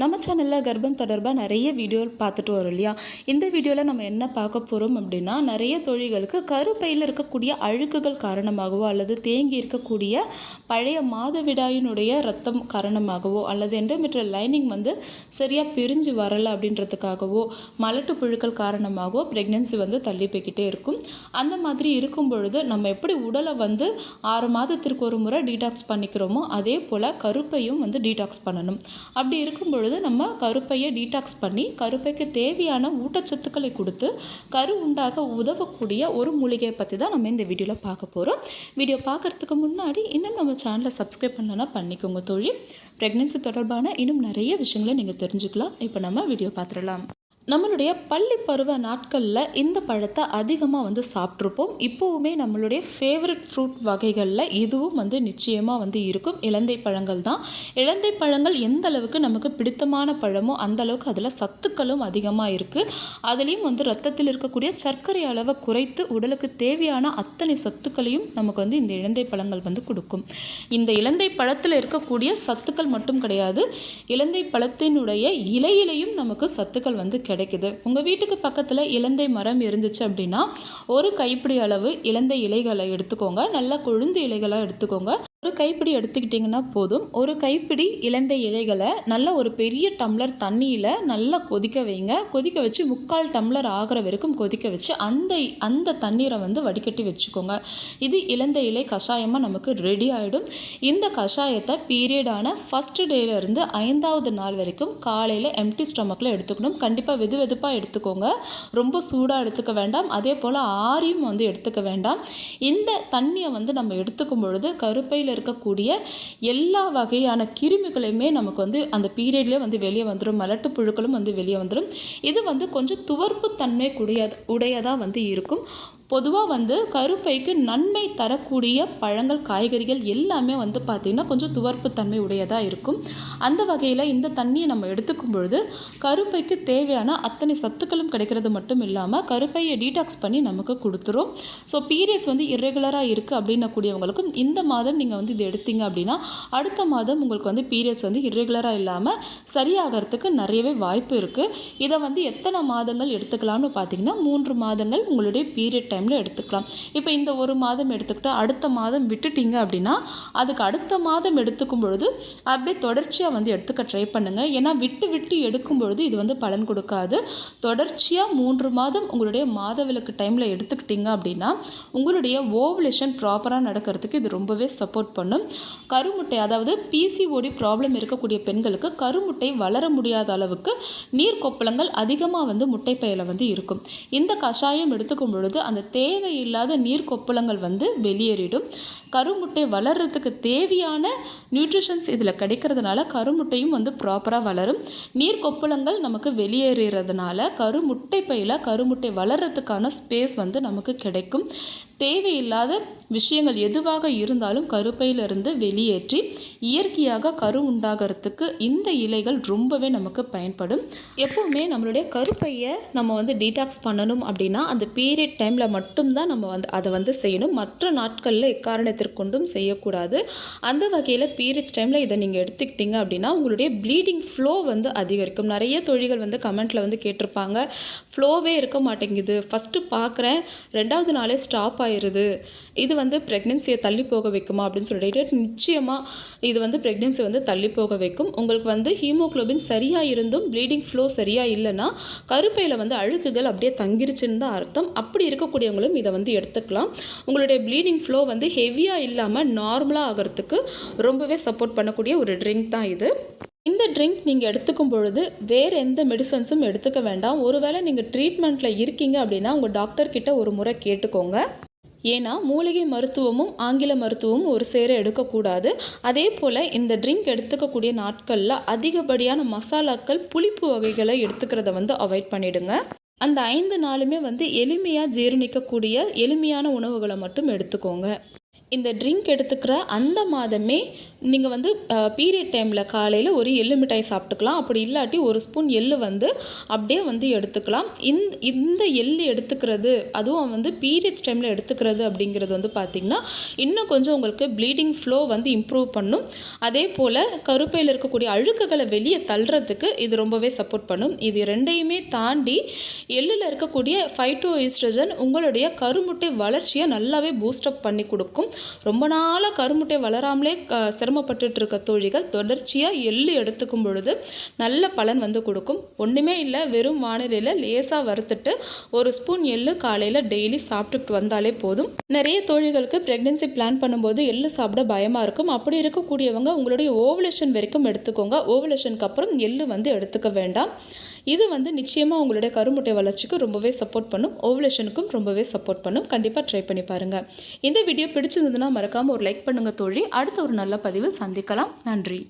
நம்ம சேனலில் கர்ப்பம் தொடர்பாக நிறைய வீடியோ பார்த்துட்டு வரோம் இல்லையா? இந்த வீடியோவில் நம்ம என்ன பார்க்க போகிறோம் அப்படின்னா நிறைய தொழில்களுக்கு கருப்பையில் இருக்கக்கூடிய அழுக்குகள் காரணமாகவோ அல்லது தேங்கி இருக்கக்கூடிய பழைய மாதவிடாயினுடைய ரத்தம் காரணமாகவோ அல்லது எண்டோமெட்ரியல் லைனிங் வந்து சரியாக பிரிஞ்சு வரலை அப்படின்றதுக்காகவோ மலட்டு புழுக்கள் காரணமாகவோ ப்ரெக்னென்சி வந்து தள்ளி போய்கிட்டே இருக்கும். அந்த மாதிரி இருக்கும் பொழுது நம்ம எப்படி உடலை வந்து ஆறு மாதத்திற்கு ஒரு முறை டீடாக்ஸ் பண்ணிக்கிறோமோ அதே போல் கருப்பையும் வந்து டீடாக்ஸ் பண்ணணும். அப்படி இருக்கும் பொழுது நம்ம கருப்பையை டீடாக்ஸ் பண்ணி கருப்பைக்கு தேவையான ஊட்டச்சத்துக்களை கொடுத்து கரு உண்டாக உதவக்கூடிய ஒரு மூலிகையை பற்றி தான் நம்ம இந்த வீடியோவில் பார்க்க போகிறோம் வீடியோ பார்க்குறதுக்கு முன்னாடி இன்னும் நம்ம சேனலை சப்ஸ்கிரைப் பண்ணலன்னா பண்ணிக்கோங்க தோழி. ப்ரெக்னென்சி தொடர்பான இன்னும் நிறைய விஷயங்களை நீங்கள் தெரிஞ்சுக்கலாம். இப்போ நம்ம வீடியோ பார்த்துடலாம். நம்மளுடைய பள்ளி பருவ நாட்களில் இந்த பழத்தை அதிகமாக வந்து சாப்பிட்ருப்போம் இப்போவுமே நம்மளுடைய ஃபேவரட் ஃப்ரூட் வகைகளில் இதுவும் வந்து நிச்சயமாக வந்து இருக்கும். இலந்தை பழங்கள் தான். இலந்தை பழங்கள் எந்த அளவுக்கு நமக்கு பிடித்தமான பழமோ அந்த அளவுக்கு அதில் சத்துக்களும் அதிகமாக இருக்குது அதுலேயும் வந்து ரத்தத்தில் இருக்கக்கூடிய சர்க்கரை அளவை குறைத்து உடலுக்கு தேவையான அத்தனை சத்துக்களையும் நமக்கு வந்து இந்த இலந்தை பழங்கள் வந்து கொடுக்கும். இந்த இலந்தை பழத்தில் இருக்கக்கூடிய சத்துக்கள் மட்டும் கிடையாது. இலந்தை பழத்தினுடைய இலையிலையும் நமக்கு சத்துக்கள் வந்து கிடைக்குது. உங்கள் வீட்டுக்கு பக்கத்தில் இலந்தை மரம் இருந்துச்சு அப்படின்னா ஒரு கைப்பிடி அளவு இலந்தை இலைகளை எடுத்துக்கோங்க. நல்லா கொழுந்து இலைகளாக எடுத்துக்கோங்க. ஒரு கைப்பிடி எடுத்துக்கிட்டிங்கன்னா போதும். ஒரு கைப்பிடி இழந்த இலைகளை நல்ல ஒரு பெரிய டம்ளர் தண்ணியில் நல்லா கொதிக்க வைங்க. கொதிக்க வச்சு முக்கால் டம்ளர் ஆகிற வரைக்கும் கொதிக்க வச்சு அந்த அந்த தண்ணீரை வந்து வடிகட்டி வச்சுக்கோங்க. இது இழந்த இலை கஷாயமாக நமக்கு ரெடி ஆகிடும் இந்த கஷாயத்தை பீரியடான ஃபஸ்ட்டு டேலேருந்து ஐந்தாவது நாள் வரைக்கும் காலையில் எம்டி ஸ்டொமக்கில் எடுத்துக்கணும். கண்டிப்பாக வெது வெதுப்பாக எடுத்துக்கோங்க. ரொம்ப சூடாக எடுத்துக்க வேண்டாம். அதே போல் ஆரியும் வந்து எடுத்துக்க வேண்டாம். இந்த தண்ணியை வந்து நம்ம எடுத்துக்கும் பொழுது கருப்பையில் இருக்கக்கூடிய எல்லா வகையான கிருமிகளையுமே நமக்கு வந்து அந்த பீரியட்லேயே வந்து வெளியே வந்துடும் மலட்டு புழுக்களும் வந்து வெளியே வந்துடும் இது வந்து கொஞ்சம் துவர்ப்பு தன்மை கூடிய உடையதாக வந்து இருக்கும். பொதுவாக வந்து கருப்பைக்கு நன்மை தரக்கூடிய பழங்கள் காய்கறிகள் எல்லாமே வந்து பார்த்திங்கன்னா கொஞ்சம் துவர்ப்பு தன்மை உடையதாக இருக்கும். அந்த வகையில் இந்த தண்ணியை நம்ம எடுத்துக்கும் பொழுது கருப்பைக்கு தேவையான அத்தனை சத்துக்களும் கிடைக்கிறது மட்டும் இல்லாமல் கருப்பையை டீடாக்ஸ் பண்ணி நமக்கு கொடுத்துரும். ஸோ பீரியட்ஸ் வந்து இரெகுலராக இருக்குது அப்படின்னக்கூடியவங்களுக்கும் இந்த மாதம் நீங்கள் வந்து இது எடுத்தீங்க அப்படின்னா அடுத்த மாதம் உங்களுக்கு வந்து பீரியட்ஸ் வந்து இரெகுலராக இல்லாமல் சரியாகிறதுக்கு நிறையவே வாய்ப்பு இருக்குது இதை வந்து எத்தனை மாதங்கள் எடுத்துக்கலாம்னு பார்த்தீங்கன்னா மூன்று மாதங்கள் உங்களுடைய பீரியட் டைம் டைமில் எடுத்துக்கலாம். இப்போ இந்த ஒரு மாதம் எடுத்துக்கிட்டு அடுத்த மாதம் விட்டுட்டீங்க அப்படின்னா அதுக்கு அடுத்த மாதம் எடுத்துக்கும் பொழுது அப்படியே தொடர்ச்சியாக வந்து எடுத்துக்க ட்ரை பண்ணுங்கள் ஏன்னா விட்டு விட்டு எடுக்கும் பொழுது இது வந்து பலன் கொடுக்காது. தொடர்ச்சியாக மூன்று மாதம் உங்களுடைய மாதவிலக்கு டைமில் எடுத்துக்கிட்டீங்க அப்படின்னா உங்களுடைய ஓவலேஷன் ப்ராப்பராக நடக்கிறதுக்கு இது ரொம்பவே சப்போர்ட் பண்ணும். கருமுட்டை அதாவது பிசிஓடி ப்ராப்ளம் இருக்கக்கூடிய பெண்களுக்கு கருமுட்டை வளர முடியாத அளவுக்கு நீர் கொப்பளங்கள் அதிகமாக வந்து முட்டைப்பையில் வந்து இருக்கும். இந்த கஷாயம் எடுத்துக்கும் பொழுது அந்த தேவையில்லாத நீர் கொப்பளங்கள் வந்து வெளியேறிடும். கருமுட்டை வளர்கிறதுக்கு தேவையான நியூட்ரிஷன்ஸ் இதில் கிடைக்கிறதுனால கருமுட்டையும் வந்து ப்ராப்பராக வளரும். நீர் கொப்பளங்கள் நமக்கு வெளியேறதுனால கருமுட்டை பையில் கருமுட்டை வளர்கிறதுக்கான ஸ்பேஸ் வந்து நமக்கு கிடைக்கும். தேவையில்லாத விஷயங்கள் எதுவாக இருந்தாலும் கருப்பையிலிருந்து வெளியேற்றி இயற்கையாக கரு உண்டாகிறதுக்கு இந்த இலைகள் ரொம்பவே நமக்கு பயன்படும். எப்போவுமே நம்மளுடைய கருப்பையை நம்ம வந்து டீடாக்ஸ் பண்ணணும் அப்படின்னா அந்த பீரியட் டைமில் மட்டும்தான் நம்ம வந்து அதை வந்து செய்யணும். மற்ற நாட்களில் எக்காரணத்திற்கொண்டும் செய்யக்கூடாது. அந்த வகையில் பீரியட்ஸ் டைமில் இதை நீங்கள் எடுத்துக்கிட்டீங்க அப்படின்னா உங்களுடைய ப்ளீடிங் ஃப்ளோ வந்து அதிகரிக்கும். நிறைய தொழில்கள் வந்து கமெண்ட்டில் வந்து கேட்டிருப்பாங்க. ஃப்ளோவே இருக்க மாட்டேங்குது. ஃபஸ்ட்டு பார்க்குறேன் ரெண்டாவது நாளே ஸ்டாப் ஆகி ஆயிடுது. இது வந்து ப்ரெக்னென்சியை தள்ளி போக வைக்குமா அப்படின்னு சொல்லிட்டு நிச்சயமாக இது வந்து ப்ரெக்னென்சி வந்து தள்ளி போக வைக்கும். உங்களுக்கு வந்து ஹீமோக்ளோபின் சரியாக இருந்தும் ப்ளீடிங் ஃப்ளோ சரியாக இல்லைன்னா கருப்பையில் வந்து அழுக்குகள் அப்படியே தங்கிருச்சுன்னு தான் அர்த்தம். அப்படி இருக்கக்கூடியவங்களும் இதை வந்து எடுத்துக்கலாம். உங்களுடைய ப்ளீடிங் ஃப்ளோ வந்து ஹெவியாக இல்லாமல் நார்மலாக ஆகிறதுக்கு ரொம்பவே சப்போர்ட் பண்ணக்கூடிய ஒரு ட்ரிங்க் தான் இது. இந்த ட்ரிங்க் நீங்கள் எடுத்துக்கும் பொழுது வேறு எந்த மெடிசன்ஸும் எடுத்துக்க வேண்டாம். ஒருவேளை நீங்கள் ட்ரீட்மெண்ட்டில் இருக்கீங்க அப்படின்னா உங்கள் டாக்டர்கிட்ட ஒரு முறை கேட்டுக்கோங்க. ஏன்னா மூலிகை மருத்துவமும் ஆங்கில மருத்துவமும் ஒரு சேர எடுக்கக்கூடாது. அதே போல் இந்த ட்ரிங்க் எடுத்துக்கக்கூடிய நாட்களில் அதிகப்படியான மசாலாக்கள் புளிப்பு வகைகளை எடுத்துக்கிறத வந்து அவாய்ட் பண்ணிடுங்க. அந்த ஐந்து நாளுமே வந்து எளிமையாக ஜீரணிக்கக்கூடிய எளிமையான உணவுகளை மட்டும் எடுத்துக்கோங்க. இந்த ட்ரிங்க் எடுத்துக்கிற அந்த மாதமே நீங்கள் வந்து பீரியட் டைமில் காலையில் ஒரு எள்ளு மிட்டாய் சாப்பிட்டுக்கலாம். அப்படி இல்லாட்டி ஒரு ஸ்பூன் எள்ளு வந்து அப்படியே வந்து எடுத்துக்கலாம். இந்த இந்த எள்ளு எடுத்துக்கிறது அதுவும் வந்து பீரியட்ஸ் டைமில் எடுத்துக்கிறது அப்படிங்கிறது வந்து பார்த்திங்கன்னா இன்னும் கொஞ்சம் உங்களுக்கு ப்ளீடிங் ஃப்ளோ வந்து இம்ப்ரூவ் பண்ணும். அதே போல் கருப்பையில் இருக்கக்கூடிய அழுக்குகளை வெளியே தள்ளுறதுக்கு இது ரொம்பவே சப்போர்ட் பண்ணும். இது ரெண்டையுமே தாண்டி எள்ளில் இருக்கக்கூடிய ஃபைட்டோ ஈஸ்ட்ரஜன் உங்களுடைய கருமுட்டை வளர்ச்சியை நல்லாவே பூஸ்டப் பண்ணி கொடுக்கும். ரொம்ப நாளாக கருமுட்டை வளராமலே க சிரமப்பட்டுட்டு இருக்க தோழிகள் தொடர்ச்சியாக எள்ளு எடுத்துக்கும் பொழுது நல்ல பலன் வந்து கொடுக்கும். ஒன்றுமே இல்லை வெறும் வானிலையில் லேசாக வறுத்துட்டு ஒரு ஸ்பூன் எள்ளு காலையில் டெய்லி சாப்பிட்டுட்டு வந்தாலே போதும். நிறைய தோழிகளுக்கு ப்ரெக்னென்சி பிளான் பண்ணும்போது எள்ளு சாப்பிட பயமாக இருக்கும். அப்படி இருக்கக்கூடியவங்க உங்களுடைய ஓவலேஷன் வரைக்கும் எடுத்துக்கோங்க. ஓவலேஷனுக்கு அப்புறம் எள்ளு வந்து எடுத்துக்க வேண்டாம். இது வந்து நிச்சயமாக உங்களுடைய கருமுட்டை வளர்ச்சிக்கு ரொம்பவே சப்போர்ட் பண்ணும். ஓவலேஷனுக்கும் ரொம்பவே சப்போர்ட் பண்ணும். கண்டிப்பாக ட்ரை பண்ணி பாருங்கள் இந்த வீடியோ பிடிச்சிருந்ததுன்னா மறக்காமல் ஒரு லைக் பண்ணுங்கள் தோழி. அடுத்த ஒரு நல்ல பதிவில் சந்திக்கலாம். நன்றி.